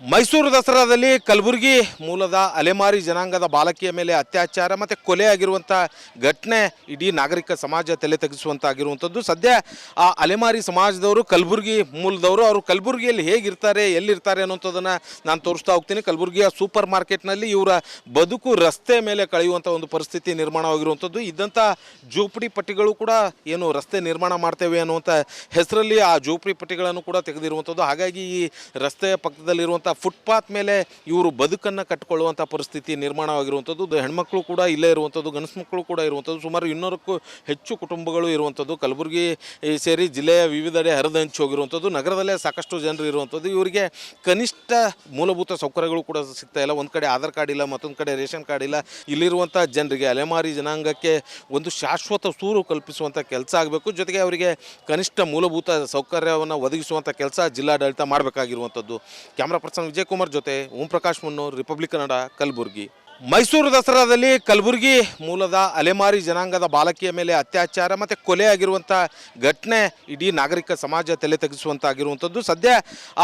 ಮೈಸೂರು ದಸರಾದಲ್ಲಿ ಕಲಬುರಗಿ ಮೂಲದ ಅಲೆಮಾರಿ ಜನಾಂಗದ ಬಾಲಕಿಯ ಮೇಲೆ ಅತ್ಯಾಚಾರ ಮತ್ತು ಕೊಲೆ ಆಗಿರುವಂಥ ಘಟನೆ ಇಡೀ ನಾಗರಿಕ ಸಮಾಜ ತಲೆ ತೆಗೆಸುವಂತಾಗಿರುವಂಥದ್ದು ಸದ್ಯ ಆ ಅಲೆಮಾರಿ ಸಮಾಜದವರು, ಕಲಬುರಗಿ ಮೂಲದವರು, ಅವರು ಕಲಬುರಗಿಯಲ್ಲಿ ಹೇಗಿರ್ತಾರೆ, ಎಲ್ಲಿರ್ತಾರೆ ಅನ್ನೋಂಥದ್ದನ್ನು ನಾನು ತೋರಿಸ್ತಾ ಹೋಗ್ತೀನಿ. ಕಲಬುರಗಿಯ ಸೂಪರ್ ಮಾರ್ಕೆಟ್ನಲ್ಲಿ ಇವರ ಬದುಕು ರಸ್ತೆ ಮೇಲೆ ಕಳೆಯುವಂಥ ಒಂದು ಪರಿಸ್ಥಿತಿ ನಿರ್ಮಾಣವಾಗಿರುವಂಥದ್ದು. ಇದ್ದಂಥ ಜೋಪಡಿ ಪಟ್ಟಿಗಳು ಕೂಡ ಏನು ರಸ್ತೆ ನಿರ್ಮಾಣ ಮಾಡ್ತೇವೆ ಅನ್ನುವಂಥ ಹೆಸರಲ್ಲಿ ಆ ಜೋಪಡಿ ಪಟ್ಟಿಗಳನ್ನು ಕೂಡ ತೆಗೆದಿರುವಂಥದ್ದು. ಹಾಗಾಗಿ ಈ ರಸ್ತೆಯ ಪಕ್ಕದಲ್ಲಿರುವಂಥ ಫುಟ್ಪಾತ್ ಮೇಲೆ ಇವರು ಬದುಕನ್ನು ಕಟ್ಕೊಳ್ಳುವಂಥ ಪರಿಸ್ಥಿತಿ ನಿರ್ಮಾಣವಾಗಿರುವಂಥದ್ದು ಹೆಣ್ಮಕ್ಳು ಕೂಡ ಇಲ್ಲೇ ಇರುವಂಥದ್ದು, ಗಂಡಸು ಮಕ್ಕಳು ಕೂಡ ಇರುವಂಥದ್ದು, ಸುಮಾರು ಇನ್ನೂರಕ್ಕೂ ಹೆಚ್ಚು ಕುಟುಂಬಗಳು ಇರುವಂಥದ್ದು, ಕಲಬುರಗಿ ಸೇರಿ ಜಿಲ್ಲೆಯ ವಿವಿಧೆಡೆ ಹಂಚಿ ಹೋಗಿರುವಂಥದ್ದು, ನಗರದಲ್ಲೇ ಸಾಕಷ್ಟು ಜನರು ಇರುವಂಥದ್ದು. ಇವರಿಗೆ ಕನಿಷ್ಠ ಮೂಲಭೂತ ಸೌಕರ್ಯಗಳು ಕೂಡ ಸಿಗ್ತಾ ಇಲ್ಲ. ಒಂದು ಕಡೆ ಆಧಾರ್ ಕಾರ್ಡ್ ಇಲ್ಲ, ಮತ್ತೊಂದು ಕಡೆ ರೇಷನ್ ಕಾರ್ಡ್ ಇಲ್ಲ. ಇಲ್ಲಿರುವಂಥ ಜನರಿಗೆ ಅಲೆಮಾರಿ ಜನಾಂಗಕ್ಕೆ ಒಂದು ಶಾಶ್ವತ ಸೂರು ಕಲ್ಪಿಸುವಂಥ ಕೆಲಸ ಆಗಬೇಕು. ಜೊತೆಗೆ ಅವರಿಗೆ ಕನಿಷ್ಠ ಮೂಲಭೂತ ಸೌಕರ್ಯವನ್ನು ಒದಗಿಸುವಂಥ ಕೆಲಸ ಜಿಲ್ಲಾಡಳಿತ ಮಾಡಬೇಕಾಗಿರುವಂಥದ್ದು. ಕ್ಯಾಮ್ರಾ ವಿಜಯ್ ಕುಮಾರ್ ಜೊತೆ ಓಂ ಪ್ರಕಾಶ್ ಮುನ್ನೂರ್ ರಿಪಬ್ಲಿಕ್ ಕನ್ನಡ ಕಲಬುರಗಿ. ಮೈಸೂರು ದಸರಾದಲ್ಲಿ ಕಲಬುರಗಿ ಮೂಲದ ಅಲೆಮಾರಿ ಜನಾಂಗದ ಬಾಲಕಿಯ ಮೇಲೆ ಅತ್ಯಾಚಾರ ಮತ್ತು ಕೊಲೆ ಆಗಿರುವಂಥ ಘಟನೆ ಇಡೀ ನಾಗರಿಕ ಸಮಾಜ ತಲೆ ತೆಗೆಸುವಂತಾಗಿರುವಂಥದ್ದು ಸದ್ಯ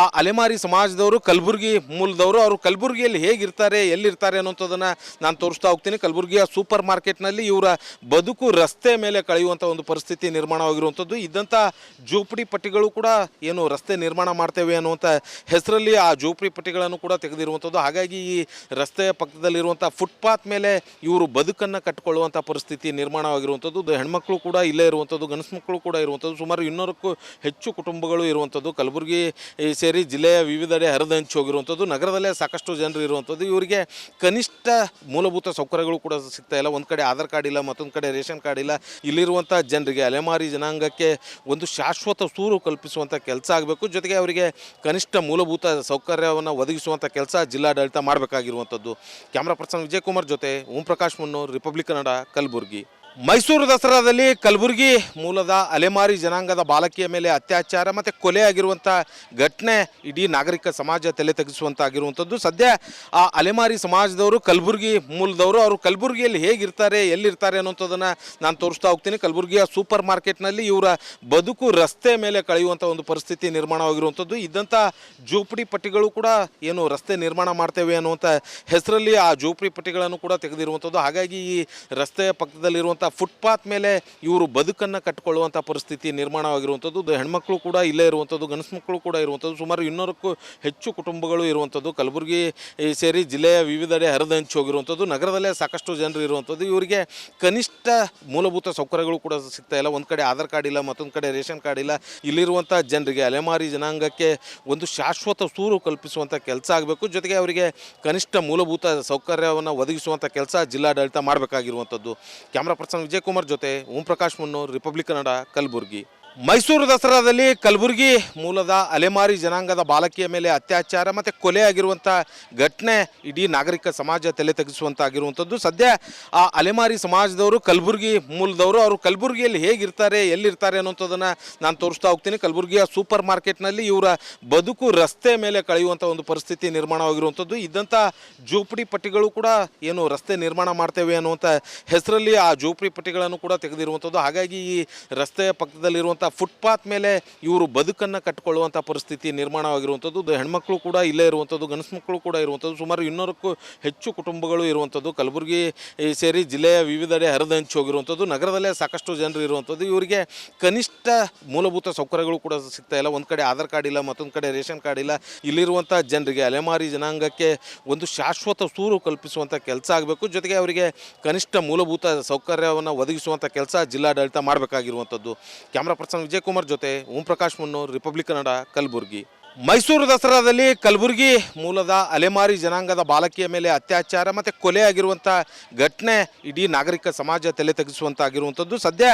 ಆ ಅಲೆಮಾರಿ ಸಮಾಜದವರು, ಕಲಬುರಗಿ ಮೂಲದವರು ಅವರು ಕಲಬುರಗಿಯಲ್ಲಿ ಹೇಗಿರ್ತಾರೆ, ಎಲ್ಲಿರ್ತಾರೆ ಅನ್ನೋಂಥದ್ದನ್ನು ನಾನು ತೋರಿಸ್ತಾ ಹೋಗ್ತೀನಿ. ಕಲಬುರಗಿಯ ಸೂಪರ್ ಮಾರ್ಕೆಟ್ನಲ್ಲಿ ಇವರ ಬದುಕು ರಸ್ತೆ ಮೇಲೆ ಕಳೆಯುವಂಥ ಒಂದು ಪರಿಸ್ಥಿತಿ ನಿರ್ಮಾಣವಾಗಿರುವಂಥದ್ದು. ಇದ್ದಂಥ ಜೋಪಡಿ ಪಟ್ಟಿಗಳು ಕೂಡ ಏನು ರಸ್ತೆ ನಿರ್ಮಾಣ ಮಾಡ್ತೇವೆ ಅನ್ನುವಂಥ ಹೆಸರಲ್ಲಿ ಆ ಜೋಪಡಿ ಪಟ್ಟಿಗಳನ್ನು ಕೂಡ ತೆಗೆದಿರುವಂಥದ್ದು. ಹಾಗಾಗಿ ಈ ರಸ್ತೆಯ ಪಕ್ಕದಲ್ಲಿರುವಂಥ ಫುಟ್ಪಾತ್ ಮೇಲೆ ಇವರು ಬದುಕನ್ನು ಕಟ್ಕೊಳ್ಳುವಂಥ ಪರಿಸ್ಥಿತಿ ನಿರ್ಮಾಣವಾಗಿರುವಂಥದ್ದು ಹೆಣ್ಮಕ್ಳು ಕೂಡ ಇಲ್ಲೇ ಇರುವಂಥದ್ದು, ಗಂಡಸು ಮಕ್ಕಳು ಕೂಡ ಇರುವಂಥದ್ದು, ಸುಮಾರು ಇನ್ನೂರಕ್ಕೂ ಹೆಚ್ಚು ಕುಟುಂಬಗಳು ಇರುವಂಥದ್ದು, ಕಲಬುರಗಿ ಸೇರಿ ಜಿಲ್ಲೆಯ ವಿವಿಧೆಡೆ ಹಂಚಿ ಹೋಗಿರುವಂಥದ್ದು, ನಗರದಲ್ಲೇ ಸಾಕಷ್ಟು ಜನರು ಇರುವಂಥದ್ದು. ಇವರಿಗೆ ಕನಿಷ್ಠ ಮೂಲಭೂತ ಸೌಕರ್ಯಗಳು ಕೂಡ ಸಿಗ್ತಾ ಇಲ್ಲ. ಒಂದು ಕಡೆ ಆಧಾರ್ ಕಾರ್ಡ್ ಇಲ್ಲ, ಮತ್ತೊಂದು ಕಡೆ ರೇಷನ್ ಕಾರ್ಡ್ ಇಲ್ಲ. ಇಲ್ಲಿರುವಂಥ ಜನರಿಗೆ ಅಲೆಮಾರಿ ಜನಾಂಗಕ್ಕೆ ಒಂದು ಶಾಶ್ವತ ಸೂರು ಕಲ್ಪಿಸುವಂಥ ಕೆಲಸ ಆಗಬೇಕು. ಜೊತೆಗೆ ಅವರಿಗೆ ಕನಿಷ್ಠ ಮೂಲಭೂತ ಸೌಕರ್ಯವನ್ನು ಒದಗಿಸುವಂಥ ಕೆಲಸ ಜಿಲ್ಲಾಡಳಿತ ಮಾಡಬೇಕಾಗಿರುವಂಥದ್ದು. ಕ್ಯಾಮ್ರಾ ಪರ್ಸನ್ ವಿಜಯ್ ಕುಮಾರ್ ಜೊತೆ ಓಂ ಪ್ರಕಾಶ್ ಮುನ್ನೂರ್ ರಿಪಬ್ಲಿಕ್ ಕನ್ನಡ ಕಲಬುರಗಿ. ಮೈಸೂರು ದಸರಾದಲ್ಲಿ ಕಲಬುರಗಿ ಮೂಲದ ಅಲೆಮಾರಿ ಜನಾಂಗದ ಬಾಲಕಿಯ ಮೇಲೆ ಅತ್ಯಾಚಾರ ಮತ್ತು ಕೊಲೆ ಆಗಿರುವಂಥ ಘಟನೆ ಇಡೀ ನಾಗರಿಕ ಸಮಾಜ ತಲೆ ತೆಗೆಸುವಂತಾಗಿರುವಂಥದ್ದು ಸದ್ಯ ಆ ಅಲೆಮಾರಿ ಸಮಾಜದವರು, ಕಲಬುರಗಿ ಮೂಲದವರು, ಅವರು ಕಲಬುರಗಿಯಲ್ಲಿ ಹೇಗಿರ್ತಾರೆ, ಎಲ್ಲಿರ್ತಾರೆ ಅನ್ನೋಂಥದ್ದನ್ನು ನಾನು ತೋರಿಸ್ತಾ ಹೋಗ್ತೀನಿ. ಕಲಬುರಗಿಯ ಸೂಪರ್ ಮಾರ್ಕೆಟ್ನಲ್ಲಿ ಇವರ ಬದುಕು ರಸ್ತೆ ಮೇಲೆ ಕಳೆಯುವಂಥ ಒಂದು ಪರಿಸ್ಥಿತಿ ನಿರ್ಮಾಣವಾಗಿರುವಂಥದ್ದು. ಇದ್ದಂಥ ಜೋಪಡಿ ಪಟ್ಟಿಗಳು ಕೂಡ ಏನು ರಸ್ತೆ ನಿರ್ಮಾಣ ಮಾಡ್ತೇವೆ ಅನ್ನುವಂಥ ಹೆಸರಲ್ಲಿ ಆ ಜೋಪಡಿ ಪಟ್ಟಿಗಳನ್ನು ಕೂಡ ತೆಗೆದಿರುವಂಥದ್ದು. ಹಾಗಾಗಿ ಈ ರಸ್ತೆಯ ಪಕ್ಕದಲ್ಲಿರುವಂಥ ಫುಟ್ಪಾತ್ ಮೇಲೆ ಇವರು ಬದುಕನ್ನು ಕಟ್ಕೊಳ್ಳುವಂಥ ಪರಿಸ್ಥಿತಿ ನಿರ್ಮಾಣವಾಗಿರುವಂಥದ್ದು ಹೆಣ್ಮಕ್ಳು ಕೂಡ ಇಲ್ಲೇ ಇರುವಂಥದ್ದು, ಗಂಡಸು ಮಕ್ಕಳು ಕೂಡ ಇರುವಂಥದ್ದು, ಸುಮಾರು ಇನ್ನೂರಕ್ಕೂ ಹೆಚ್ಚು ಕುಟುಂಬಗಳು ಇರುವಂಥದ್ದು, ಕಲಬುರಗಿ ಸೇರಿ ಜಿಲ್ಲೆಯ ವಿವಿಧೆಡೆ ಹಂಚಿ ಹೋಗಿರುವಂಥದ್ದು, ನಗರದಲ್ಲೇ ಸಾಕಷ್ಟು ಜನರು ಇರುವಂಥದ್ದು. ಇವರಿಗೆ ಕನಿಷ್ಠ ಮೂಲಭೂತ ಸೌಕರ್ಯಗಳು ಕೂಡ ಸಿಗ್ತಾ ಇಲ್ಲ. ಒಂದು ಕಡೆ ಆಧಾರ್ ಕಾರ್ಡ್ ಇಲ್ಲ, ಮತ್ತೊಂದು ಕಡೆ ರೇಷನ್ ಕಾರ್ಡ್ ಇಲ್ಲ. ಇಲ್ಲಿರುವಂಥ ಜನರಿಗೆ ಅಲೆಮಾರಿ ಜನಾಂಗಕ್ಕೆ ಒಂದು ಶಾಶ್ವತ ಸೂರು ಕಲ್ಪಿಸುವಂಥ ಕೆಲಸ ಆಗಬೇಕು. ಜೊತೆಗೆ ಅವರಿಗೆ ಕನಿಷ್ಠ ಮೂಲಭೂತ ಸೌಕರ್ಯವನ್ನು ಒದಗಿಸುವಂಥ ಕೆಲಸ ಜಿಲ್ಲಾಡಳಿತ ಮಾಡಬೇಕಾಗಿರುವಂಥದ್ದು. ಕ್ಯಾಮ್ರಾ ವಿಜಯ್ ಕುಮಾರ್ ಜೊತೆ ಓಂ ಪ್ರಕಾಶ್ ಮುನ್ನೂರ್ ರಿಪಬ್ಲಿಕ್ ಕನ್ನಡ ಕಲಬುರಗಿ. ಮೈಸೂರು ದಸರಾದಲ್ಲಿ ಕಲಬುರಗಿ ಮೂಲದ ಅಲೆಮಾರಿ ಜನಾಂಗದ ಬಾಲಕಿಯ ಮೇಲೆ ಅತ್ಯಾಚಾರ ಮತ್ತು ಕೊಲೆ ಆಗಿರುವಂಥ ಘಟನೆ ಇಡೀ ನಾಗರಿಕ ಸಮಾಜ ತಲೆ ತೆಗೆಸುವಂತಾಗಿರುವಂಥದ್ದು ಸದ್ಯ ಆ ಅಲೆಮಾರಿ ಸಮಾಜದವರು, ಕಲಬುರಗಿ ಮೂಲದವರು ಅವರು ಕಲಬುರಗಿಯಲ್ಲಿ ಹೇಗಿರ್ತಾರೆ, ಎಲ್ಲಿರ್ತಾರೆ ಅನ್ನೋಂಥದ್ದನ್ನು ನಾನು ತೋರಿಸ್ತಾ ಹೋಗ್ತೀನಿ. ಕಲಬುರಗಿಯ ಸೂಪರ್ ಮಾರ್ಕೆಟ್ನಲ್ಲಿ ಇವರ ಬದುಕು ರಸ್ತೆ ಮೇಲೆ ಕಳೆಯುವಂಥ ಒಂದು ಪರಿಸ್ಥಿತಿ ನಿರ್ಮಾಣವಾಗಿರುವಂಥದ್ದು. ಇದ್ದಂಥ ಜೋಪಡಿ ಪಟ್ಟಿಗಳು ಕೂಡ ಏನು ರಸ್ತೆ ನಿರ್ಮಾಣ ಮಾಡ್ತೇವೆ ಅನ್ನುವಂಥ ಹೆಸರಲ್ಲಿ ಆ ಜೋಪಡಿ ಪಟ್ಟಿಗಳನ್ನು ಕೂಡ ತೆಗೆದಿರುವಂಥದ್ದು. ಹಾಗಾಗಿ ಈ ರಸ್ತೆಯ ಪಕ್ಕದಲ್ಲಿರುವಂಥ ಫುಟ್ಪಾತ್ ಮೇಲೆ ಇವರು ಬದುಕನ್ನು ಕಟ್ಕೊಳ್ಳುವಂಥ ಪರಿಸ್ಥಿತಿ ನಿರ್ಮಾಣವಾಗಿರುವಂಥದ್ದು ಹೆಣ್ಮಕ್ಳು ಕೂಡ ಇಲ್ಲೇ ಇರುವಂಥದ್ದು, ಗಂಡಸು ಮಕ್ಕಳು ಕೂಡ ಇರುವಂಥದ್ದು, ಸುಮಾರು ಇನ್ನೂರಕ್ಕೂ ಹೆಚ್ಚು ಕುಟುಂಬಗಳು ಇರುವಂಥದ್ದು, ಕಲಬುರಗಿ ಸೇರಿ ಜಿಲ್ಲೆಯ ವಿವಿಧೆಡೆ ಹಂಚಿ ಹೋಗಿರುವಂಥದ್ದು, ನಗರದಲ್ಲೇ ಸಾಕಷ್ಟು ಜನರು ಇರುವಂಥದ್ದು. ಇವರಿಗೆ ಕನಿಷ್ಠ ಮೂಲಭೂತ ಸೌಕರ್ಯಗಳು ಕೂಡ ಸಿಗ್ತಾ ಇಲ್ಲ. ಒಂದು ಕಡೆ ಆಧಾರ್ ಕಾರ್ಡ್ ಇಲ್ಲ, ಮತ್ತೊಂದು ಕಡೆ ರೇಷನ್ ಕಾರ್ಡ್ ಇಲ್ಲ. ಇಲ್ಲಿರುವಂಥ ಜನರಿಗೆ ಅಲೆಮಾರಿ ಜನಾಂಗಕ್ಕೆ ಒಂದು ಶಾಶ್ವತ ಸೂರು ಕಲ್ಪಿಸುವಂಥ ಕೆಲಸ ಆಗಬೇಕು. ಜೊತೆಗೆ ಅವರಿಗೆ ಕನಿಷ್ಠ ಮೂಲಭೂತ ಸೌಕರ್ಯವನ್ನು ಒದಗಿಸುವಂಥ ಕೆಲಸ ಜಿಲ್ಲಾಡಳಿತ ಮಾಡಬೇಕಾಗಿರುವಂಥದ್ದು. ಕ್ಯಾಮ್ರಾ ಪರ್ಸನ್ ವಿಜಯ್ ಕುಮಾರ್ ಜೊತೆ ಓಂ ಪ್ರಕಾಶ್ ಮುನ್ನೂರ್ ರಿಪಬ್ಲಿಕ್ ಕನ್ನಡ ಕಲಬುರಗಿ. ಮೈಸೂರು ದಸರಾದಲ್ಲಿ ಕಲಬುರಗಿ ಮೂಲದ ಅಲೆಮಾರಿ ಜನಾಂಗದ ಬಾಲಕಿಯ ಮೇಲೆ ಅತ್ಯಾಚಾರ ಮತ್ತು ಕೊಲೆ ಆಗಿರುವಂಥ ಘಟನೆ ಇಡೀ ನಾಗರಿಕ ಸಮಾಜ ತಲೆ ತೆಗೆಸುವಂತಾಗಿರುವಂಥದ್ದು ಸದ್ಯ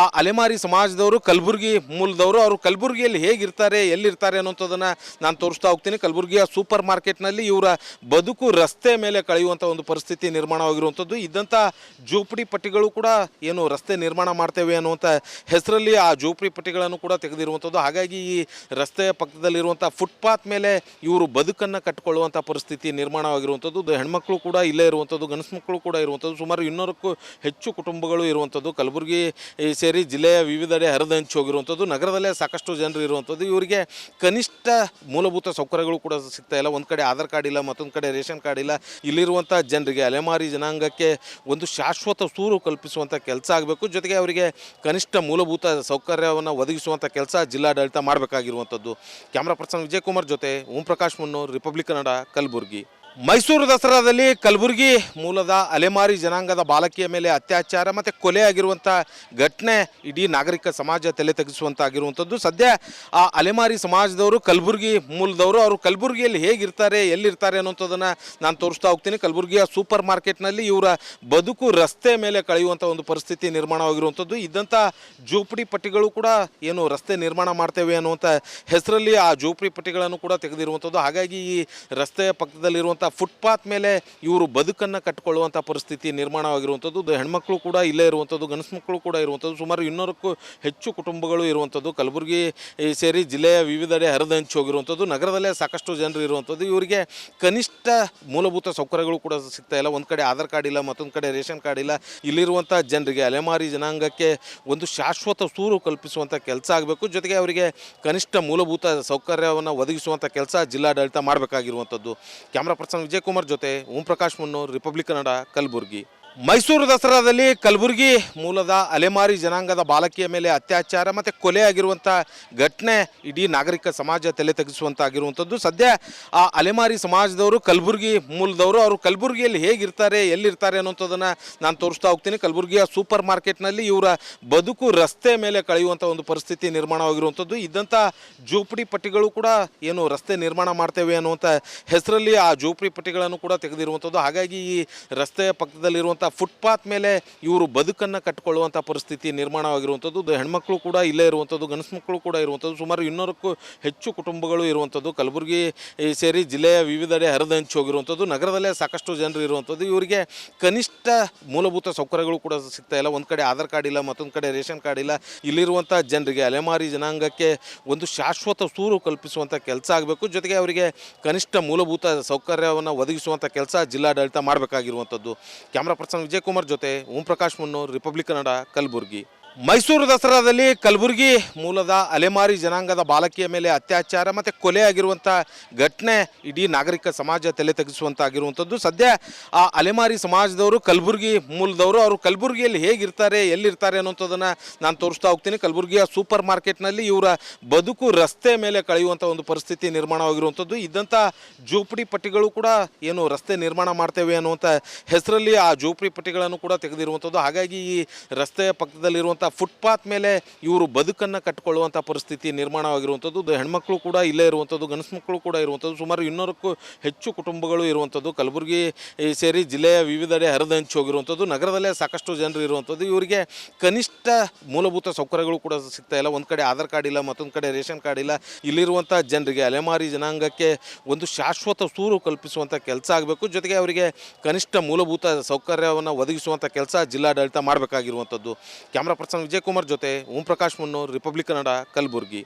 ಆ ಅಲೆಮಾರಿ ಸಮಾಜದವರು, ಕಲಬುರಗಿ ಮೂಲದವರು, ಅವರು ಕಲಬುರಗಿಯಲ್ಲಿ ಹೇಗಿರ್ತಾರೆ, ಎಲ್ಲಿರ್ತಾರೆ ಅನ್ನೋಂಥದ್ದನ್ನು ನಾನು ತೋರಿಸ್ತಾ ಹೋಗ್ತೀನಿ. ಕಲಬುರಗಿಯ ಸೂಪರ್ ಮಾರ್ಕೆಟ್ನಲ್ಲಿ ಇವರ ಬದುಕು ರಸ್ತೆ ಮೇಲೆ ಕಳೆಯುವಂಥ ಒಂದು ಪರಿಸ್ಥಿತಿ ನಿರ್ಮಾಣವಾಗಿರುವಂಥದ್ದು. ಇದ್ದಂಥ ಜೋಪಡಿ ಪಟ್ಟಿಗಳು ಕೂಡ ಏನು ರಸ್ತೆ ನಿರ್ಮಾಣ ಮಾಡ್ತೇವೆ ಅನ್ನುವಂಥ ಹೆಸರಲ್ಲಿ ಆ ಜೋಪಡಿ ಪಟ್ಟಿಗಳನ್ನು ಕೂಡ ತೆಗೆದಿರುವಂಥದ್ದು. ಹಾಗಾಗಿ ಈ ರಸ್ತೆಯ ಪಕ್ಕದಲ್ಲಿರುವಂಥ ಪಕ್ಕದಲ್ಲಿರುವಂಥ ಫುಟ್ಪಾತ್ ಮೇಲೆ ಇವರು ಬದುಕನ್ನು ಕಟ್ಕೊಳ್ಳುವಂಥ ಪರಿಸ್ಥಿತಿ ನಿರ್ಮಾಣವಾಗಿರುವಂಥದ್ದು ಹೆಣ್ಮಕ್ಳು ಕೂಡ ಇಲ್ಲೇ ಇರುವಂಥದ್ದು, ಗಂಡಸು ಮಕ್ಕಳು ಕೂಡ ಇರುವಂಥದ್ದು, ಸುಮಾರು ಇನ್ನೂರಕ್ಕೂ ಹೆಚ್ಚು ಕುಟುಂಬಗಳು ಇರುವಂಥದ್ದು, ಕಲಬುರಗಿ ಸೇರಿ ಜಿಲ್ಲೆಯ ವಿವಿಧೆಡೆ ಹಂಚಿ ಹೋಗಿರುವಂಥದ್ದು, ನಗರದಲ್ಲೇ ಸಾಕಷ್ಟು ಜನರು ಇರುವಂಥದ್ದು. ಇವರಿಗೆ ಕನಿಷ್ಠ ಮೂಲಭೂತ ಸೌಕರ್ಯಗಳು ಕೂಡ ಸಿಗ್ತಾ ಇಲ್ಲ. ಒಂದು ಕಡೆ ಆಧಾರ್ ಕಾರ್ಡ್ ಇಲ್ಲ, ಮತ್ತೊಂದು ಕಡೆ ರೇಷನ್ ಕಾರ್ಡ್ ಇಲ್ಲ. ಇಲ್ಲಿರುವಂಥ ಜನರಿಗೆ ಅಲೆಮಾರಿ ಜನಾಂಗಕ್ಕೆ ಒಂದು ಶಾಶ್ವತ ಸೂರು ಕಲ್ಪಿಸುವಂಥ ಕೆಲಸ ಆಗಬೇಕು. ಜೊತೆಗೆ ಅವರಿಗೆ ಕನಿಷ್ಠ ಮೂಲಭೂತ ಸೌಕರ್ಯವನ್ನು ಒದಗಿಸುವಂಥ ಕೆಲಸ ಜಿಲ್ಲಾಡಳಿತ ಮಾಡಬೇಕಾಗಿರುವಂಥದ್ದು. ಕ್ಯಾಮ್ರಾ ವಿಜಯ್ ಕುಮಾರ್ ಜೊತೆ ಓಂ ಪ್ರಕಾಶ್ ಮುನ್ನೂರ್ ರಿಪಬ್ಲಿಕ್ ಕನ್ನಡ ಕಲಬುರಗಿ. ಮೈಸೂರು ದಸರಾದಲ್ಲಿ ಕಲಬುರಗಿ ಮೂಲದ ಅಲೆಮಾರಿ ಜನಾಂಗದ ಬಾಲಕಿಯ ಮೇಲೆ ಅತ್ಯಾಚಾರ ಮತ್ತು ಕೊಲೆ ಆಗಿರುವಂಥ ಘಟನೆ ಇಡೀ ನಾಗರಿಕ ಸಮಾಜ ತಲೆ ತೆಗೆಸುವಂತಾಗಿರುವಂಥದ್ದು ಸದ್ಯ ಆ ಅಲೆಮಾರಿ ಸಮಾಜದವರು, ಕಲಬುರಗಿ ಮೂಲದವರು ಅವರು ಕಲಬುರಗಿಯಲ್ಲಿ ಹೇಗಿರ್ತಾರೆ, ಎಲ್ಲಿರ್ತಾರೆ ಅನ್ನೋಂಥದ್ದನ್ನು ನಾನು ತೋರಿಸ್ತಾ ಹೋಗ್ತೀನಿ. ಕಲಬುರಗಿಯ ಸೂಪರ್ ಮಾರ್ಕೆಟ್ನಲ್ಲಿ ಇವರ ಬದುಕು ರಸ್ತೆ ಮೇಲೆ ಕಳೆಯುವಂಥ ಒಂದು ಪರಿಸ್ಥಿತಿ ನಿರ್ಮಾಣವಾಗಿರುವಂಥದ್ದು. ಇದ್ದಂಥ ಜೋಪಡಿ ಪಟ್ಟಿಗಳು ಕೂಡ ಏನು ರಸ್ತೆ ನಿರ್ಮಾಣ ಮಾಡ್ತೇವೆ ಅನ್ನುವಂಥ ಹೆಸರಲ್ಲಿ ಆ ಜೋಪಡಿ ಪಟ್ಟಿಗಳನ್ನು ಕೂಡ ತೆಗೆದಿರುವಂಥದ್ದು. ಹಾಗಾಗಿ ಈ ರಸ್ತೆಯ ಪಕ್ಕದಲ್ಲಿರುವಂಥ ಫುಟ್ಪಾತ್ ಮೇಲೆ ಇವರು ಬದುಕನ್ನು ಕಟ್ಕೊಳ್ಳುವಂಥ ಪರಿಸ್ಥಿತಿ ನಿರ್ಮಾಣವಾಗಿರುವಂಥದ್ದು ಹೆಣ್ಮಕ್ಳು ಕೂಡ ಇಲ್ಲೇ ಇರುವಂಥದ್ದು, ಗಂಡಸು ಮಕ್ಕಳು ಕೂಡ ಇರುವಂಥದ್ದು, ಸುಮಾರು ಇನ್ನೂರಕ್ಕೂ ಹೆಚ್ಚು ಕುಟುಂಬಗಳು ಇರುವಂಥದ್ದು, ಕಲಬುರಗಿ ಸೇರಿ ಜಿಲ್ಲೆಯ ವಿವಿಧೆಡೆ ಹಂಚಿ ಹೋಗಿರುವಂಥದ್ದು, ನಗರದಲ್ಲೇ ಸಾಕಷ್ಟು ಜನರು ಇರುವಂಥದ್ದು. ಇವರಿಗೆ ಕನಿಷ್ಠ ಮೂಲಭೂತ ಸೌಕರ್ಯಗಳು ಕೂಡ ಸಿಗ್ತಾ ಇಲ್ಲ. ಒಂದು ಕಡೆ ಆಧಾರ್ ಕಾರ್ಡ್ ಇಲ್ಲ, ಮತ್ತೊಂದು ಕಡೆ ರೇಷನ್ ಕಾರ್ಡ್ ಇಲ್ಲ. ಇಲ್ಲಿರುವಂಥ ಜನರಿಗೆ ಅಲೆಮಾರಿ ಜನಾಂಗಕ್ಕೆ ಒಂದು ಶಾಶ್ವತ ಸೂರು ಕಲ್ಪಿಸುವಂಥ ಕೆಲಸ ಆಗಬೇಕು. ಜೊತೆಗೆ ಅವರಿಗೆ ಕನಿಷ್ಠ ಮೂಲಭೂತ ಸೌಕರ್ಯವನ್ನು ಒದಗಿಸುವಂಥ ಕೆಲಸ ಜಿಲ್ಲಾಡಳಿತ ಮಾಡಬೇಕಾಗಿರುವಂಥದ್ದು. ಕ್ಯಾಮ್ರಾ ಪರ್ಸನ್ ವಿಜಯ್ ಕುಮಾರ್ ಜೊತೆ ಓಂ ಪ್ರಕಾಶ್ ಮುನ್ನೂರ್ ರಿಪಬ್ಲಿಕ್ ಕನ್ನಡ ಕಲಬುರಗಿ. ಮೈಸೂರು ದಸರಾದಲ್ಲಿ ಕಲಬುರಗಿ ಮೂಲದ ಅಲೆಮಾರಿ ಜನಾಂಗದ ಬಾಲಕಿಯ ಮೇಲೆ ಅತ್ಯಾಚಾರ ಮತ್ತು ಕೊಲೆ ಆಗಿರುವಂಥ ಘಟನೆ ಇಡೀ ನಾಗರಿಕ ಸಮಾಜ ತಲೆ ತೆಗೆಸುವಂತಾಗಿರುವಂಥದ್ದು ಸದ್ಯ ಆ ಅಲೆಮಾರಿ ಸಮಾಜದವರು, ಕಲಬುರಗಿ ಮೂಲದವರು, ಅವರು ಕಲಬುರಗಿಯಲ್ಲಿ ಹೇಗಿರ್ತಾರೆ, ಎಲ್ಲಿರ್ತಾರೆ ಅನ್ನೋಂಥದ್ದನ್ನು ನಾನು ತೋರಿಸ್ತಾ ಹೋಗ್ತೀನಿ. ಕಲಬುರಗಿಯ ಸೂಪರ್ ಮಾರ್ಕೆಟ್ನಲ್ಲಿ ಇವರ ಬದುಕು ರಸ್ತೆ ಮೇಲೆ ಕಳೆಯುವಂಥ ಒಂದು ಪರಿಸ್ಥಿತಿ ನಿರ್ಮಾಣವಾಗಿರುವಂಥದ್ದು. ಇದ್ದಂಥ ಜೋಪಡಿ ಪಟ್ಟಿಗಳು ಕೂಡ ಏನು ರಸ್ತೆ ನಿರ್ಮಾಣ ಮಾಡ್ತೇವೆ ಅನ್ನುವಂಥ ಹೆಸರಲ್ಲಿ ಆ ಜೋಪಡಿ ಪಟ್ಟಿಗಳನ್ನು ಕೂಡ ತೆಗೆದಿರುವಂಥದ್ದು. ಹಾಗಾಗಿ ಈ ರಸ್ತೆಯ ಪಕ್ಕದಲ್ಲಿರುವಂಥ ಫುಟ್ಪಾತ್ ಮೇಲೆ ಇವರು ಬದುಕನ್ನು ಕಟ್ಕೊಳ್ಳುವಂಥ ಪರಿಸ್ಥಿತಿ ನಿರ್ಮಾಣವಾಗಿರುವಂಥದ್ದು ಹೆಣ್ಮಕ್ಳು ಕೂಡ ಇಲ್ಲೇ ಇರುವಂಥದ್ದು, ಗಂಡಸು ಮಕ್ಕಳು ಕೂಡ ಇರುವಂಥದ್ದು, ಸುಮಾರು ಇನ್ನೂರಕ್ಕೂ ಹೆಚ್ಚು ಕುಟುಂಬಗಳು ಇರುವಂಥದ್ದು, ಕಲಬುರಗಿ ಸೇರಿ ಜಿಲ್ಲೆಯ ವಿವಿಧೆಡೆ ಹಂಚಿ ಹೋಗಿರುವಂಥದ್ದು, ನಗರದಲ್ಲೇ ಸಾಕಷ್ಟು ಜನರು ಇರುವಂಥದ್ದು. ಇವರಿಗೆ ಕನಿಷ್ಠ ಮೂಲಭೂತ ಸೌಕರ್ಯಗಳು ಕೂಡ ಸಿಗ್ತಾ ಇಲ್ಲ. ಒಂದು ಕಡೆ ಆಧಾರ್ ಕಾರ್ಡ್ ಇಲ್ಲ, ಮತ್ತೊಂದು ಕಡೆ ರೇಷನ್ ಕಾರ್ಡ್ ಇಲ್ಲ. ಇಲ್ಲಿರುವಂಥ ಜನರಿಗೆ ಅಲೆಮಾರಿ ಜನಾಂಗಕ್ಕೆ ಒಂದು ಶಾಶ್ವತ ಸೂರು ಕಲ್ಪಿಸುವಂಥ ಕೆಲಸ ಆಗಬೇಕು. ಜೊತೆಗೆ ಅವರಿಗೆ ಕನಿಷ್ಠ ಮೂಲಭೂತ ಸೌಕರ್ಯವನ್ನು ಒದಗಿಸುವಂಥ ಕೆಲಸ ಜಿಲ್ಲಾಡಳಿತ ಮಾಡಬೇಕಾಗಿರುವಂಥದ್ದು. ಕ್ಯಾಮ್ರಾ ವಿಜಯ್ ಕುಮಾರ್ ಜೊತೆ ಓಂ ಪ್ರಕಾಶ್ ಮುನ್ನೂರ್ ರಿಪಬ್ಲಿಕ್ ಕನ್ನಡ ಕಲಬುರಗಿ. ಮೈಸೂರು ದಸರಾದಲ್ಲಿ ಕಲಬುರಗಿ ಮೂಲದ ಅಲೆಮಾರಿ ಜನಾಂಗದ ಬಾಲಕಿಯ ಮೇಲೆ ಅತ್ಯಾಚಾರ ಮತ್ತು ಕೊಲೆ ಆಗಿರುವಂಥ ಘಟನೆ ಇಡೀ ನಾಗರಿಕ ಸಮಾಜ ತಲೆ ತೆಗೆಸುವಂತಾಗಿರುವಂಥದ್ದು ಸದ್ಯ ಆ ಅಲೆಮಾರಿ ಸಮಾಜದವರು, ಕಲಬುರಗಿ ಮೂಲದವರು ಅವರು ಕಲಬುರಗಿಯಲ್ಲಿ ಹೇಗಿರ್ತಾರೆ, ಎಲ್ಲಿರ್ತಾರೆ ಅನ್ನೋಂಥದ್ದನ್ನು ನಾನು ತೋರಿಸ್ತಾ ಹೋಗ್ತೀನಿ. ಕಲಬುರಗಿಯ ಸೂಪರ್ ಮಾರ್ಕೆಟ್ನಲ್ಲಿ ಇವರ ಬದುಕು ರಸ್ತೆ ಮೇಲೆ ಕಳೆಯುವಂಥ ಒಂದು ಪರಿಸ್ಥಿತಿ ನಿರ್ಮಾಣವಾಗಿರುವಂಥದ್ದು. ಇದ್ದಂಥ ಜೋಪಡಿ ಪಟ್ಟಿಗಳು ಕೂಡ ಏನು ರಸ್ತೆ ನಿರ್ಮಾಣ ಮಾಡ್ತೇವೆ ಅನ್ನುವಂಥ ಹೆಸರಲ್ಲಿ ಆ ಜೋಪಡಿ ಪಟ್ಟಿಗಳನ್ನು ಕೂಡ ತೆಗೆದಿರುವಂಥದ್ದು. ಹಾಗಾಗಿ ಈ ರಸ್ತೆಯ ಪಕ್ಕದಲ್ಲಿರುವಂಥ ಫುಟ್ಪಾತ್ ಮೇಲೆ ಇವರು ಬದುಕನ್ನು ಕಟ್ಕೊಳ್ಳುವಂಥ ಪರಿಸ್ಥಿತಿ ನಿರ್ಮಾಣವಾಗಿರುವಂಥದ್ದು ಹೆಣ್ಮಕ್ಳು ಕೂಡ ಇಲ್ಲೇ ಇರುವಂಥದ್ದು, ಗಂಡಸು ಮಕ್ಕಳು ಕೂಡ ಇರುವಂಥದ್ದು, ಸುಮಾರು ಇನ್ನೂರಕ್ಕೂ ಹೆಚ್ಚು ಕುಟುಂಬಗಳು ಇರುವಂಥದ್ದು, ಕಲಬುರಗಿ ಸೇರಿ ಜಿಲ್ಲೆಯ ವಿವಿಧೆಡೆ ಹಂಚಿ ಹೋಗಿರುವಂಥದ್ದು, ನಗರದಲ್ಲೇ ಸಾಕಷ್ಟು ಜನರು ಇರುವಂಥದ್ದು. ಇವರಿಗೆ ಕನಿಷ್ಠ ಮೂಲಭೂತ ಸೌಕರ್ಯಗಳು ಕೂಡ ಸಿಗ್ತಾ ಇಲ್ಲ. ಒಂದು ಕಡೆ ಆಧಾರ್ ಕಾರ್ಡ್ ಇಲ್ಲ, ಮತ್ತೊಂದು ಕಡೆ ರೇಷನ್ ಕಾರ್ಡ್ ಇಲ್ಲ. ಇಲ್ಲಿರುವಂಥ ಜನರಿಗೆ ಅಲೆಮಾರಿ ಜನಾಂಗಕ್ಕೆ ಒಂದು ಶಾಶ್ವತ ಸೂರು ಕಲ್ಪಿಸುವಂಥ ಕೆಲಸ ಆಗಬೇಕು. ಜೊತೆಗೆ ಅವರಿಗೆ ಕನಿಷ್ಠ ಮೂಲಭೂತ ಸೌಕರ್ಯವನ್ನು ಒದಗಿಸುವಂಥ ಕೆಲಸ ಜಿಲ್ಲಾಡಳಿತ ಮಾಡಬೇಕಾಗಿರುವಂಥದ್ದು. ಕ್ಯಾಮ್ರಾ ಪರ್ಸನ್ ವಿಜಯ್ ಕುಮಾರ್ ಜೊತೆ ಓಂ ಪ್ರಕಾಶ್ ಮುನ್ನೂರ್ ರಿಪಬ್ಲಿಕ್ ಕನ್ನಡ ಕಲಬುರಗಿ.